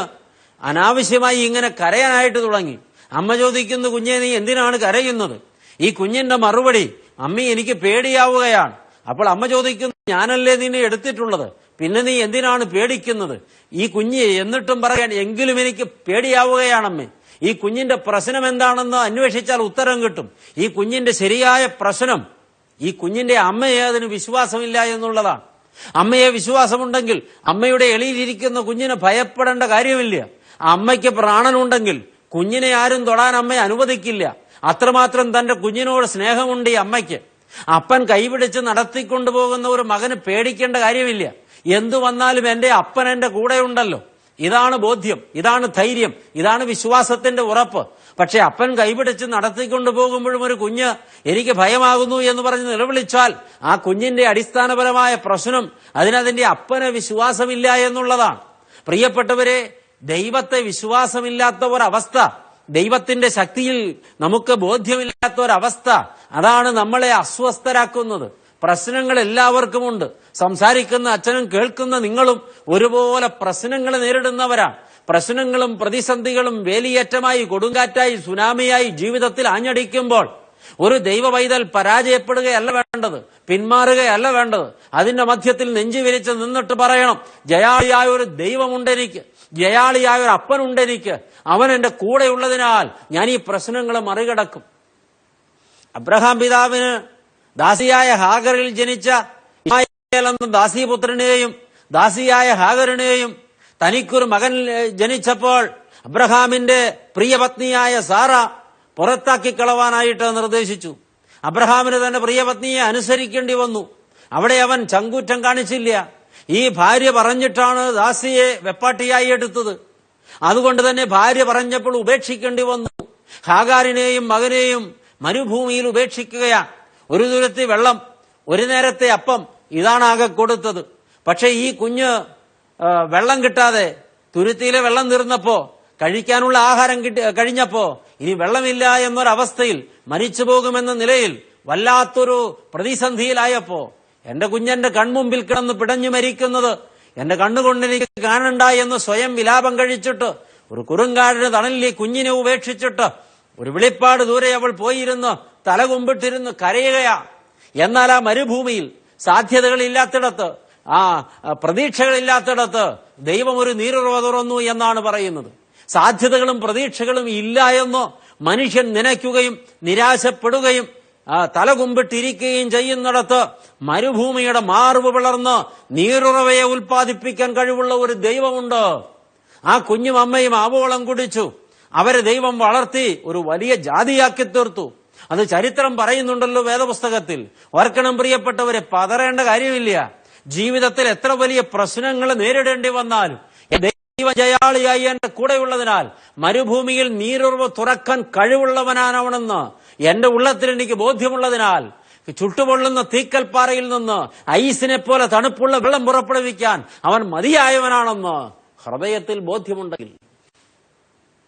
അനാവശ്യമായി ഇങ്ങനെ കരയാനായിട്ട് തുടങ്ങി. അമ്മ ചോദിക്കുന്ന കുഞ്ഞെ നീ എന്തിനാണ് കരയുന്നത്? ഈ കുഞ്ഞിന്റെ മറുപടി അമ്മി എനിക്ക് പേടിയാവുകയാണ്. അപ്പോൾ അമ്മ ചോദിക്കുന്നു ഞാനല്ലേ നിന്നെ എടുത്തിട്ടുള്ളത്? പിന്നെ നീ എന്തിനാണ് പേടിക്കുന്നത്? ഈ കുഞ്ഞ് എന്നിട്ടും പറയാൻ എങ്കിലും എനിക്ക് പേടിയാവുകയാണമ്മേ ഈ കുഞ്ഞിന്റെ പ്രശ്നം എന്താണെന്ന് അന്വേഷിച്ചാൽ ഉത്തരം കിട്ടും. ഈ കുഞ്ഞിന്റെ ശരിയായ പ്രശ്നം ഈ കുഞ്ഞിന്റെ അമ്മയെ അതിന് വിശ്വാസമില്ല എന്നുള്ളതാണ്. അമ്മയെ വിശ്വാസമുണ്ടെങ്കിൽ അമ്മയുടെ എളിയിലിരിക്കുന്ന കുഞ്ഞിനെ ഭയപ്പെടേണ്ട കാര്യമില്ല. അമ്മയ്ക്ക് പ്രാണനുണ്ടെങ്കിൽ കുഞ്ഞിനെ ആരും തൊടാൻ അമ്മയെ അനുവദിക്കില്ല. അത്രമാത്രം തന്റെ കുഞ്ഞിനോട് സ്നേഹമുണ്ട് ഈ അമ്മയ്ക്ക്. അപ്പൻ കൈപിടിച്ച് നടത്തിക്കൊണ്ടുപോകുന്ന ഒരു മകന് പേടിക്കേണ്ട കാര്യമില്ല. എന്തു വന്നാലും എന്റെ അപ്പൻ എന്റെ കൂടെയുണ്ടല്ലോ. ഇതാണ് ബോധ്യം ഇതാണ് ധൈര്യം ഇതാണ് വിശ്വാസത്തിന്റെ ഉറപ്പ്. പക്ഷെ അപ്പൻ കൈപിടിച്ച് നടത്തിക്കൊണ്ടു പോകുമ്പോഴും ഒരു കുഞ്ഞ് എനിക്ക് ഭയമാകുന്നു എന്ന് പറഞ്ഞ് നിലവിളിച്ചാൽ ആ കുഞ്ഞിന്റെ അടിസ്ഥാനപരമായ പ്രശ്നം അതിനതിന്റെ അപ്പന് വിശ്വാസമില്ല എന്നുള്ളതാണ്. പ്രിയപ്പെട്ടവരെ ദൈവത്തെ വിശ്വാസമില്ലാത്ത ഒരവസ്ഥ ദൈവത്തിന്റെ ശക്തിയിൽ നമുക്ക് ബോധ്യമില്ലാത്ത ഒരവസ്ഥ അതാണ് നമ്മളെ അസ്വസ്ഥരാക്കുന്നത്. പ്രശ്നങ്ങൾ എല്ലാവർക്കുമുണ്ട് സംസാരിക്കുന്ന അച്ഛനും കേൾക്കുന്ന നിങ്ങളും ഒരുപോലെ പ്രശ്നങ്ങൾ നേരിടുന്നവരാണ് പ്രശ്നങ്ങളും പ്രതിസന്ധികളും വേലിയേറ്റമായി കൊടുങ്കാറ്റായി സുനാമിയായി ജീവിതത്തിൽ ആഞ്ഞടിക്കുമ്പോൾ ഒരു ദൈവ പൈതൽ പരാജയപ്പെടുകയല്ല വേണ്ടത് പിന്മാറുകയല്ല വേണ്ടത്. അതിന്റെ മധ്യത്തിൽ നെഞ്ചു വിരിച്ച് നിന്നിട്ട് പറയണം ജയാളിയായ ഒരു ദൈവമുണ്ടെനിക്ക് ജയാളിയായ ഒരു അപ്പനുണ്ടെനിക്ക് അവൻ എന്റെ കൂടെയുള്ളതിനാൽ ഞാൻ ഈ പ്രശ്നങ്ങൾ മറികടക്കും. അബ്രഹാം പിതാവിന് ദാസിയായ ഹാഗറിൽ ജനിച്ച എന്ന ദാസിപുത്രനെയും ദാസിയായ ഹാഗറിനെയും തനിക്കൊരു മകൻ ജനിച്ചപ്പോൾ അബ്രഹാമിന്റെ പ്രിയപത്നിയായ സാറ പുറത്താക്കി കളവാനായിട്ട് നിർദ്ദേശിച്ചു. അബ്രഹാമിന് തന്റെ പ്രിയപത്നിയെ അനുസരിക്കേണ്ടി വന്നു. അവിടെ അവൻ ചങ്കൂറ്റം കാണിച്ചില്ല. ഈ ഭാര്യ പറഞ്ഞിട്ടാണ് ദാസിയെ വെപ്പാട്ടിയായി എടുത്തത്. അതുകൊണ്ട് തന്നെ ഭാര്യ പറഞ്ഞപ്പോൾ ഉപേക്ഷിക്കേണ്ടി വന്നു. ഹാഗാരിനെയും മകനെയും മരുഭൂമിയിൽ ഉപേക്ഷിക്കുകയാണ് ഒരു ദൂരത്തെ വെള്ളം ഒരു നേരത്തെ അപ്പം ഇതാണ് ആകെ കൊടുത്തത്. പക്ഷെ ഈ കുഞ്ഞ് വെള്ളം കിട്ടാതെ തുരുത്തിയിലെ വെള്ളം തീർന്നപ്പോ കഴിക്കാനുള്ള ആഹാരം കിട്ടി കഴിഞ്ഞപ്പോ ഇനി വെള്ളമില്ല എന്നൊരവസ്ഥയിൽ മരിച്ചു പോകുമെന്ന നിലയിൽ വല്ലാത്തൊരു പ്രതിസന്ധിയിലായപ്പോ എന്റെ കുഞ്ഞന്റെ കൺമുമ്പിൽ കിടന്ന് പിടഞ്ഞു മരിക്കുന്നത് എന്റെ കണ്ണുകൊണ്ട് എനിക്ക് കാണണ്ട എന്ന് സ്വയം വിലാപം കഴിച്ചിട്ട് ഒരു കുറുങ്കാടിന് തണലിൽ കുഞ്ഞിനെ ഉപേക്ഷിച്ചിട്ട് ഒരു വിളിപ്പാട് ദൂരെ അവൾ പോയിരുന്ന് തലകുമ്പിട്ടിരുന്ന് കരയുകയാ. എന്നാൽ ആ മരുഭൂമിയിൽ സാധ്യതകളില്ലാത്തിടത്ത് ആ പ്രതീക്ഷകളില്ലാത്തിടത്ത് ദൈവം ഒരു നീരുറവ തുറന്നു എന്നാണ് പറയുന്നത്. സാധ്യതകളും പ്രതീക്ഷകളും ഇല്ല എന്ന് മനുഷ്യൻ നനയ്ക്കുകയും നിരാശപ്പെടുകയും തലകുമ്പിട്ടിരിക്കുകയും ചെയ്യുന്നിടത്ത് മരുഭൂമിയുടെ മാർവ് പിളർന്ന് നീരുറവയെ ഉൽപ്പാദിപ്പിക്കാൻ കഴിവുള്ള ഒരു ദൈവമുണ്ട്. ആ കുഞ്ഞും അമ്മയും ആവോളം കുടിച്ചു. അവരെ ദൈവം വളർത്തി ഒരു വലിയ ജാതിയാക്കി തീർത്തു. അത് ചരിത്രം പറയുന്നുണ്ടല്ലോ വേദപുസ്തകത്തിൽ. ഓർക്കണം പ്രിയപ്പെട്ടവരെ പതറേണ്ട കാര്യമില്ല. ജീവിതത്തിൽ എത്ര വലിയ പ്രശ്നങ്ങൾ നേരിടേണ്ടി വന്നാലും ദൈവജയാളിയായി എന്റെ കൂടെയുള്ളതിനാൽ മരുഭൂമിയിൽ നീരുറവ് തുറക്കാൻ കഴിവുള്ളവനാണവണെന്ന് എന്റെ ഉള്ളത്തിൽ എനിക്ക് ബോധ്യമുള്ളതിനാൽ ചുട്ടുപൊള്ളുന്ന തീക്കൽപ്പാറയിൽ നിന്ന് ഐസിനെ പോലെ തണുപ്പുള്ള വെള്ളം പുറപ്പെടുവിക്കാൻ അവൻ മതിയായവനാണെന്ന് ഹൃദയത്തിൽ ബോധ്യമുണ്ടെങ്കിൽ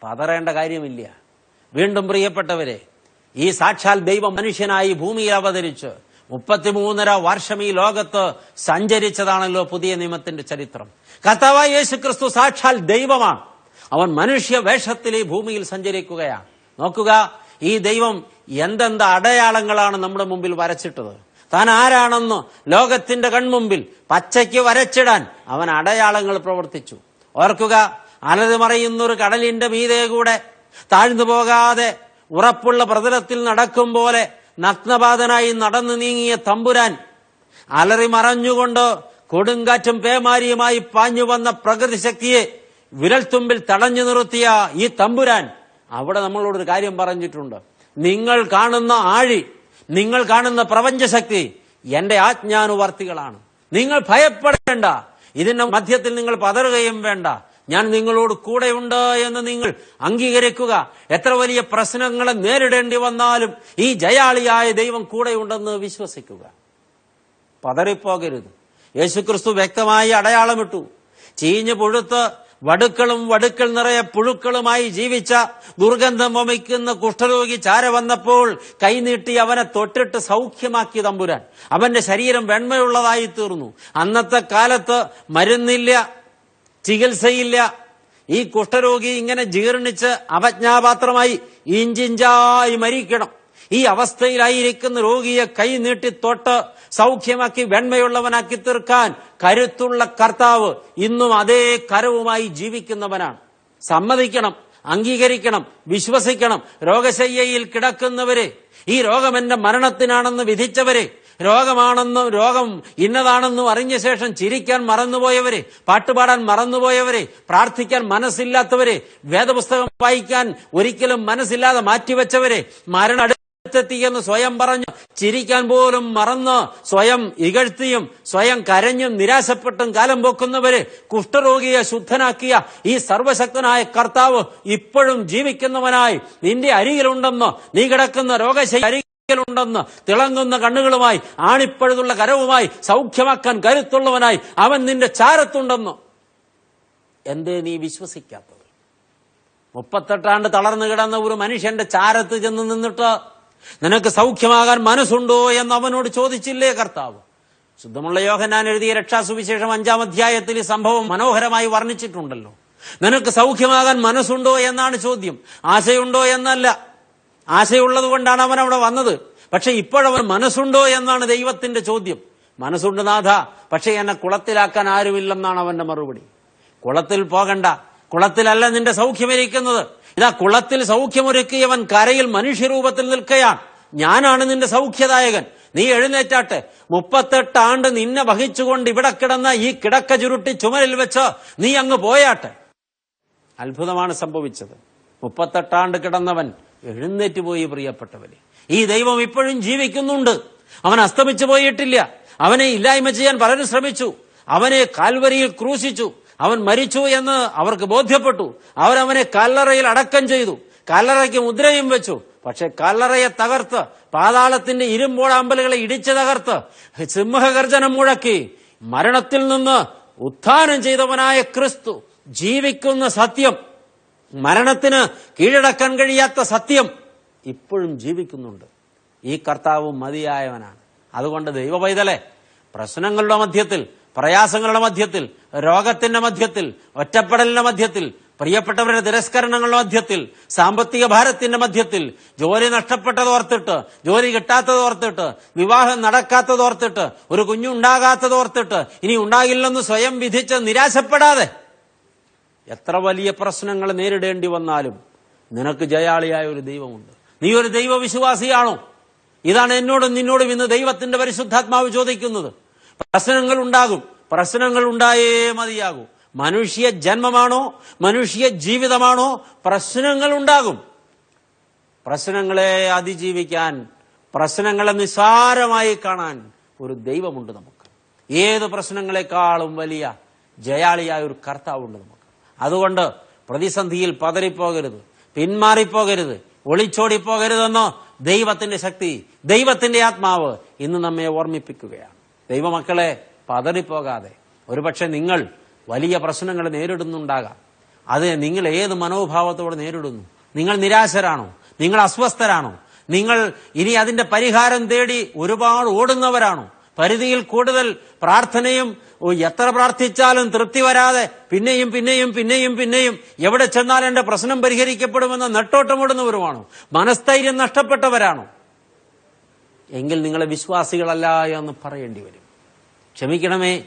പതറേണ്ട കാര്യമില്ല. വീണ്ടും പ്രിയപ്പെട്ടവരെ ഈ സാക്ഷാൽ ദൈവം മനുഷ്യനായി ഭൂമിയിൽ അവതരിച്ച് മുപ്പത്തിമൂന്നര വർഷം ഈ ലോകത്ത് സഞ്ചരിച്ചതാണല്ലോ പുതിയ നിയമത്തിന്റെ ചരിത്രം. കർത്താവായ യേശു ക്രിസ്തു സാക്ഷാൽ ദൈവമാണ്. അവൻ മനുഷ്യ വേഷത്തിൽ ഈ ഭൂമിയിൽ സഞ്ചരിക്കുകയാണ്. നോക്കുക ഈ ദൈവം എന്തെന്ത് അടയാളങ്ങളാണ് നമ്മുടെ മുമ്പിൽ വരച്ചിട്ടത്. താൻ ആരാണെന്ന് ലോകത്തിന്റെ കൺമുമ്പിൽ പച്ചയ്ക്ക് വരച്ചിടാൻ അവൻ അടയാളങ്ങൾ പ്രവർത്തിച്ചു. ഓർക്കുക അലത് മറയുന്ന ഒരു കടലിന്റെ മീതെ കൂടെ താഴ്ന്നു പോകാതെ ഉറപ്പുള്ള പ്രതലത്തിൽ നടക്കും പോലെ നഗ്നപാതനായി നടന്നു നീങ്ങിയ തമ്പുരാൻ അലറി മറഞ്ഞുകൊണ്ട് കൊടുങ്കാറ്റും പേമാരിയുമായി പാഞ്ഞു വന്ന പ്രകൃതി ശക്തിയെ വിരൽത്തുമ്പിൽ തടഞ്ഞു നിർത്തിയ ഈ തമ്പുരാൻ അവിടെ നമ്മളോടൊരു കാര്യം പറഞ്ഞിട്ടുണ്ട്. നിങ്ങൾ കാണുന്ന ആഴി നിങ്ങൾ കാണുന്ന പ്രപഞ്ചശക്തി എന്റെ ആജ്ഞാനുവർത്തികളാണ്. നിങ്ങൾ ഭയപ്പെടേണ്ട. ഇതിന്റെ മധ്യത്തിൽ നിങ്ങൾ പതറുകയും വേണ്ട. ഞാൻ നിങ്ങളോട് കൂടെയുണ്ട് എന്ന് നിങ്ങൾ അംഗീകരിക്കുക. എത്ര വലിയ പ്രശ്നങ്ങളെ നേരിടേണ്ടി വന്നാലും ഈ ജയാളിയായ ദൈവം കൂടെയുണ്ടെന്ന് വിശ്വസിക്കുക. പതറിപ്പോകരുത്. യേശുക്രിസ്തു വ്യക്തമായി അടയാളമിട്ടു. ചീഞ്ഞു പുഴുത്ത് വടുക്കളും വടുക്കൾ നിറയെ പുഴുക്കളുമായി ജീവിച്ച ദുർഗന്ധം വമിക്കുന്ന കുഷ്ഠരോഗി ചാര വന്നപ്പോൾ കൈനീട്ടി അവനെ തൊട്ടിട്ട് സൗഖ്യമാക്കി തമ്പുരാൻ. അവന്റെ ശരീരം വെണ്മയുള്ളതായി തീർന്നു. അന്നത്തെ കാലത്ത് മരുന്നില്ല ചികിത്സയില്ല. ഈ കുഷ്ഠരോഗി ഇങ്ങനെ ജീർണിച്ച് അവജ്ഞാപാത്രമായി ഇഞ്ചിഞ്ചായി മരിക്കണം. ഈ അവസ്ഥയിലായിരിക്കുന്ന രോഗിയെ കൈ നീട്ടി തൊട്ട് സൗഖ്യമാക്കി വെണ്മയുള്ളവനാക്കി തീർക്കാൻ കരുത്തുള്ള കർത്താവ് ഇന്നും അതേ കരവുമായി ജീവിക്കുന്നവനാണ്. സമ്മതിക്കണം അംഗീകരിക്കണം വിശ്വസിക്കണം. രോഗശയ്യയിൽ കിടക്കുന്നവരെ ഈ രോഗം എന്റെ മരണത്തിനാണെന്ന് വിധിച്ചവരെ രോഗമാണെന്നും രോഗം ഇന്നതാണെന്നും അറിഞ്ഞ ശേഷം ചിരിക്കാൻ മറന്നുപോയവരെ പാട്ടുപാടാൻ മറന്നുപോയവരെ പ്രാർത്ഥിക്കാൻ മനസ്സില്ലാത്തവരെ വേദപുസ്തകം വായിക്കാൻ ഒരിക്കലും മനസ്സില്ലാതെ മാറ്റിവെച്ചവരെ മരണ അടുത്തെത്തിയെന്ന് സ്വയം പറഞ്ഞു ചിരിക്കാൻ പോലും മറന്ന് സ്വയം ഇകഴ്ത്തിയും സ്വയം കരഞ്ഞും നിരാശപ്പെട്ടും കാലം പോക്കുന്നവര് കുഷ്ഠരോഗിയെ ശുദ്ധനാക്കിയ ഈ സർവശക്തനായ കർത്താവ് ഇപ്പോഴും ജീവിക്കുന്നവനായി നിന്റെ അരികിലുണ്ടെന്ന് നീ കിടക്കുന്ന രോഗശൈലി അരികിലുണ്ടെന്ന് തിളങ്ങുന്ന കണ്ണുകളുമായി ആണിപ്പഴുതുള്ള കരവുമായി സൗഖ്യമാക്കാൻ കരുത്തുള്ളവനായി അവൻ നിന്റെ ചാരത്തുണ്ടെന്ന്. എന്തേ നീ വിശ്വസിക്കാത്തത്? മുപ്പത്തെട്ടാണ്ട് തളർന്നു കിടന്ന ഒരു മനുഷ്യന്റെ ചാരത്ത് ചെന്ന് നിന്നിട്ട് നിനക്ക് സൗഖ്യമാകാൻ മനസ്സുണ്ടോ എന്ന് അവനോട് ചോദിച്ചില്ലേ കർത്താവ്? ശുദ്ധമുള്ള യോഹനാൻ എഴുതിയ രക്ഷാസുവിശേഷം അഞ്ചാം അധ്യായത്തിൽ ഈ സംഭവം മനോഹരമായി വർണിച്ചിട്ടുണ്ടല്ലോ. നിനക്ക് സൗഖ്യമാകാൻ മനസ്സുണ്ടോ എന്നാണ് ചോദ്യം. ആശയുണ്ടോ എന്നല്ല. ആശയുള്ളത് കൊണ്ടാണ് അവൻ അവിടെ വന്നത്. പക്ഷെ ഇപ്പോഴവൻ മനസ്സുണ്ടോ എന്നാണ് ദൈവത്തിന്റെ ചോദ്യം. മനസ്സുണ്ട് നാഥ പക്ഷെ എന്നെ കുളത്തിലാക്കാൻ ആരുമില്ലെന്നാണ് അവന്റെ മറുപടി. കുളത്തിൽ പോകണ്ട. കുളത്തിലല്ല നിന്റെ സൗഖ്യമിരിക്കുന്നത്. ഇതാ കുളത്തിൽ സൗഖ്യമൊരുക്കിയവൻ കരയിൽ മനുഷ്യരൂപത്തിൽ നിൽക്കുകയാണ് ഞാനാണ് നിന്റെ സൗഖ്യദായകൻ. നീ എഴുന്നേറ്റാട്ടെ. മുപ്പത്തെട്ട് ആണ്ട് നിന്നെ വഹിച്ചുകൊണ്ട് ഇവിടെ കിടന്ന ഈ കിടക്ക ചുരുട്ടി ചുമലിൽ വെച്ച് നീ അങ്ങ് പോയാട്ടെ. അത്ഭുതമാണ് സംഭവിച്ചത്. മുപ്പത്തെട്ടാണ്ട് കിടന്നവൻ എഴുന്നേറ്റ് പോയി പ്രിയപ്പെട്ടവരെ. ഈ ദൈവം ഇപ്പോഴും ജീവിക്കുന്നുണ്ട്. അവൻ അസ്തമിച്ചു പോയിട്ടില്ല. അവനെ ഇല്ലായ്മ ചെയ്യാൻ പലരും ശ്രമിച്ചു. അവനെ കാൽവരിയിൽ ക്രൂശിച്ചു. അവൻ മരിച്ചു എന്ന് അവർക്ക് ബോധ്യപ്പെട്ടു. അവരവനെ കല്ലറയിൽ അടക്കം ചെയ്തു. കല്ലറയ്ക്ക് മുദ്രയും വെച്ചു. പക്ഷെ കല്ലറയെ തകർത്ത് പാതാളത്തിന്റെ ഇരുമ്പോടാമ്പലുകളെ ഇടിച്ചു തകർത്ത് സിംഹഗർജനം മുഴക്കി മരണത്തിൽ നിന്ന് ഉത്ഥാനം ചെയ്തവനായ ക്രിസ്തു ജീവിക്കുന്ന സത്യം. മരണത്തിന് കീഴടക്കാൻ കഴിയാത്ത സത്യം ഇപ്പോഴും ജീവിക്കുന്നുണ്ട്. ഈ കർത്താവ് മതിയായവനാണ്. അതുകൊണ്ട് ദൈവപൈതലെ പ്രശ്നങ്ങളുടെ മധ്യത്തിൽ പ്രയാസങ്ങളുടെ മധ്യത്തിൽ രോഗത്തിന്റെ മധ്യത്തിൽ ഒറ്റപ്പെടലിന്റെ മധ്യത്തിൽ പ്രിയപ്പെട്ടവരുടെ തിരസ്കരണങ്ങളുടെ മധ്യത്തിൽ സാമ്പത്തിക ഭാരത്തിന്റെ മധ്യത്തിൽ ജോലി നഷ്ടപ്പെട്ടത് ഓർത്തിട്ട് ജോലി കിട്ടാത്തത് ഓർത്തിട്ട് വിവാഹം നടക്കാത്തത് ഓർത്തിട്ട് ഒരു കുഞ്ഞുണ്ടാകാത്തത് ഓർത്തിട്ട് ഇനി ഉണ്ടാകില്ലെന്ന് സ്വയം വിധിച്ച് നിരാശപ്പെടാതെ എത്ര വലിയ പ്രശ്നങ്ങൾ നേരിടേണ്ടി വന്നാലും നിനക്ക് ജയാളിയായ ഒരു ദൈവമുണ്ട്. നീ ഒരു ദൈവവിശ്വാസിയാണോ? ഇതാണ് എന്നോടും നിന്നോടും ഇന്ന് ദൈവത്തിന്റെ പരിശുദ്ധാത്മാവ് ചോദിക്കുന്നത്. പ്രശ്നങ്ങൾ ഉണ്ടാകും. പ്രശ്നങ്ങൾ ഉണ്ടായേ മതിയാകൂ. മനുഷ്യ ജന്മമാണോ? മനുഷ്യ ജീവിതമാണോ? പ്രശ്നങ്ങൾ ഉണ്ടാകും. പ്രശ്നങ്ങളെ അതിജീവിക്കാൻ പ്രശ്നങ്ങളെ നിസ്സാരമായി കാണാൻ ഒരു ദൈവമുണ്ട് നമുക്ക്. ഏത് പ്രശ്നങ്ങളെക്കാളും വലിയ ജയാളിയായ ഒരു കർത്താവുണ്ട് നമുക്ക്. അതുകൊണ്ട് പ്രതിസന്ധിയിൽ പതറിപ്പോകരുത് പിന്മാറിപ്പോകരുത് ഒളിച്ചോടിപ്പോകരുതെന്നോ ദൈവത്തിന്റെ ശക്തി ദൈവത്തിന്റെ ആത്മാവ് ഇന്ന് നമ്മെ ഓർമ്മിപ്പിക്കുകയാണ്. ദൈവമക്കളെ പതറിപ്പോകാതെ. ഒരുപക്ഷെ നിങ്ങൾ വലിയ പ്രശ്നങ്ങൾ നേരിടുന്നുണ്ടാകാം. അത് നിങ്ങൾ ഏത് മനോഭാവത്തോടെ നേരിടുന്നു? നിങ്ങൾ നിരാശരാണോ? നിങ്ങൾ അസ്വസ്ഥരാണോ? നിങ്ങൾ ഇനി അതിന്റെ പരിഹാരം തേടി ഒരുപാട് ഓടുന്നവരാണോ? പരിധിയിൽ കൂടുതൽ പ്രാർത്ഥനയും എത്ര പ്രാർത്ഥിച്ചാലും തൃപ്തി വരാതെ പിന്നെയും പിന്നെയും പിന്നെയും പിന്നെയും എവിടെ ചെന്നാൽ എന്റെ പ്രശ്നം പരിഹരിക്കപ്പെടുമെന്ന് നെട്ടോട്ടമിടുന്നവരുമാണോ മനസ്ഥൈര്യം നഷ്ടപ്പെട്ടവരാണോ. എങ്കിൽ നിങ്ങളെ വിശ്വാസികളല്ല എന്ന് പറയേണ്ടി വരും. ക്ഷമിക്കണമേ.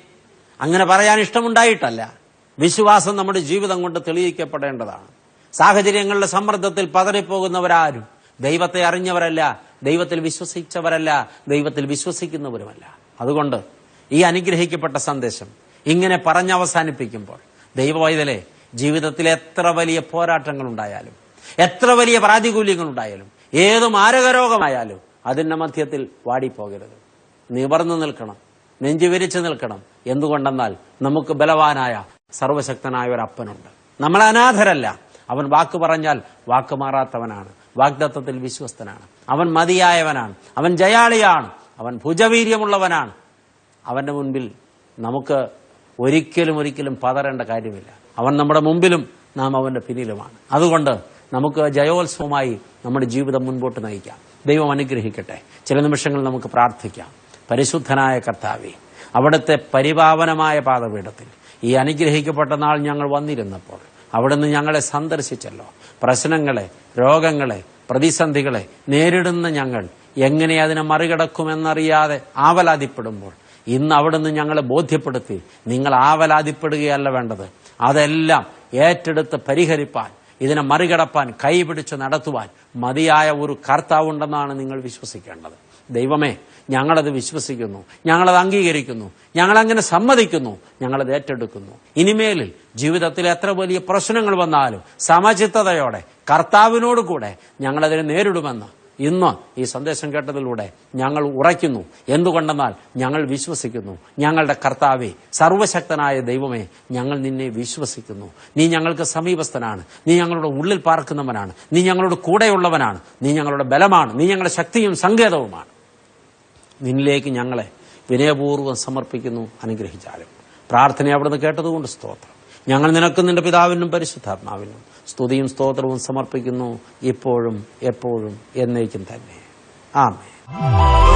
അങ്ങനെ പറയാൻ ഇഷ്ടമുണ്ടായിട്ടല്ല. വിശ്വാസം നമ്മുടെ ജീവിതം കൊണ്ട് തെളിയിക്കപ്പെടേണ്ടതാണ്. സാഹചര്യങ്ങളുടെ സമ്മർദ്ദത്തിൽ പതറിപ്പോകുന്നവരാരും ദൈവത്തെ അറിഞ്ഞവരല്ല. ദൈവത്തിൽ വിശ്വസിച്ചവരല്ല ദൈവത്തിൽ വിശ്വസിക്കുന്നവരുമല്ല. അതുകൊണ്ട് ഈ അനുഗ്രഹിക്കപ്പെട്ട സന്ദേശം ഇങ്ങനെ പറഞ്ഞവസാനിപ്പിക്കുമ്പോൾ ദൈവവൈതലെ ജീവിതത്തിൽ എത്ര വലിയ പോരാട്ടങ്ങൾ ഉണ്ടായാലും എത്ര വലിയ പ്രാതികൂല്യങ്ങൾ ഉണ്ടായാലും ഏത് മാരകരോഗമായാലും അതിന്റെ മധ്യത്തിൽ വാടിപ്പോകരുത്. നിവർന്നു നിൽക്കണം നെഞ്ചു വിരിച്ചു നിൽക്കണം. എന്തുകൊണ്ടെന്നാൽ നമുക്ക് ബലവാനായ സർവശക്തനായ ഒരു അപ്പനുണ്ട്. നമ്മൾ അനാഥരല്ല. അവൻ വാക്ക് പറഞ്ഞാൽ വാക്ക് മാറാത്തവനാണ്. വാഗ്ദത്തത്തിൽ വിശ്വസ്തനാണ്. അവൻ മതിയായവനാണ്. അവൻ ജയാളിയാണ്. അവൻ ഭുജവീര്യമുള്ളവനാണ്. അവന്റെ മുൻപിൽ നമുക്ക് ഒരിക്കലും ഒരിക്കലും പതരേണ്ട കാര്യമില്ല. അവൻ നമ്മുടെ മുമ്പിലും നാം അവന്റെ പിന്നിലുമാണ്. അതുകൊണ്ട് നമുക്ക് ജയോത്സവമായി നമ്മുടെ ജീവിതം മുൻപോട്ട് നയിക്കാം. ദൈവം അനുഗ്രഹിക്കട്ടെ. ചില നിമിഷങ്ങൾ നമുക്ക് പ്രാർത്ഥിക്കാം. പരിശുദ്ധനായ കർത്താവെ അവിടുത്തെ പരിപാവനമായ പാതപീഠത്തിൽ ഈ അനുഗ്രഹിക്കപ്പെട്ട നാൾ ഞങ്ങൾ വന്നിരുന്നപ്പോൾ അവിടുന്ന് ഞങ്ങളെ സന്ദർശിച്ചല്ലോ. പ്രശ്നങ്ങളെ രോഗങ്ങളെ പ്രതിസന്ധികളെ നേരിടുന്ന ഞങ്ങൾ എങ്ങനെ അതിനെ മറികടക്കുമെന്നറിയാതെ ആവലാതിപ്പെടുമ്പോൾ ഇന്ന് അവിടുന്ന് ഞങ്ങളെ ബോധ്യപ്പെടുത്തി നിങ്ങൾ ആവലാതിപ്പെടുകയല്ല വേണ്ടത്. അതെല്ലാം ഏറ്റെടുത്ത് പരിഹരിപ്പാൻ ഇതിനെ മറികടപ്പാൻ കൈപിടിച്ച് നടത്തുവാൻ മതിയായ ഒരു കർത്താവുണ്ടെന്നാണ് നിങ്ങൾ വിശ്വസിക്കേണ്ടത്. ദൈവമേ ഞങ്ങളത് വിശ്വസിക്കുന്നു. ഞങ്ങളത് അംഗീകരിക്കുന്നു. ഞങ്ങളങ്ങനെ സമ്മതിക്കുന്നു. ഞങ്ങളത് ഏറ്റെടുക്കുന്നു. ഇനിമേലിൽ ജീവിതത്തിൽ എത്ര വലിയ പ്രശ്നങ്ങൾ വന്നാലും സമചിത്തതയോടെ കർത്താവിനോട് കൂടെ ഞങ്ങളതിനെ നേരിടുമെന്ന് ഇന്ന് ഈ സന്ദേശം കേട്ടതിലൂടെ ഞങ്ങൾ ഉറയ്ക്കുന്നു. എന്തുകൊണ്ടെന്നാൽ ഞങ്ങൾ വിശ്വസിക്കുന്നു. ഞങ്ങളുടെ കർത്താവെ സർവശക്തനായ ദൈവമേ ഞങ്ങൾ നിന്നെ വിശ്വസിക്കുന്നു. നീ ഞങ്ങൾക്ക് സമീപസ്ഥനാണ്. നീ ഞങ്ങളുടെ ഉള്ളിൽ പാർക്കുന്നവനാണ്. നീ ഞങ്ങളുടെ കൂടെയുള്ളവനാണ്. നീ ഞങ്ങളുടെ ബലമാണ്. നീ ഞങ്ങളുടെ ശക്തിയും സങ്കേതവുമാണ്. നിന്നിലേക്ക് ഞങ്ങളെ വിനയപൂർവം സമർപ്പിക്കുന്നു അനുഗ്രഹിച്ചാലും പ്രാർത്ഥന അവിടുന്ന് കേട്ടതുകൊണ്ട് സ്തോത്രം. ഞങ്ങൾ നിനക്കും നിന്റെ പിതാവിനും പരിശുദ്ധാത്മാവിനും സ്തുതിയും സ്തോത്രവും സമർപ്പിക്കുന്നു ഇപ്പോഴും എപ്പോഴും എന്നേക്കും തന്നെ. ആമേ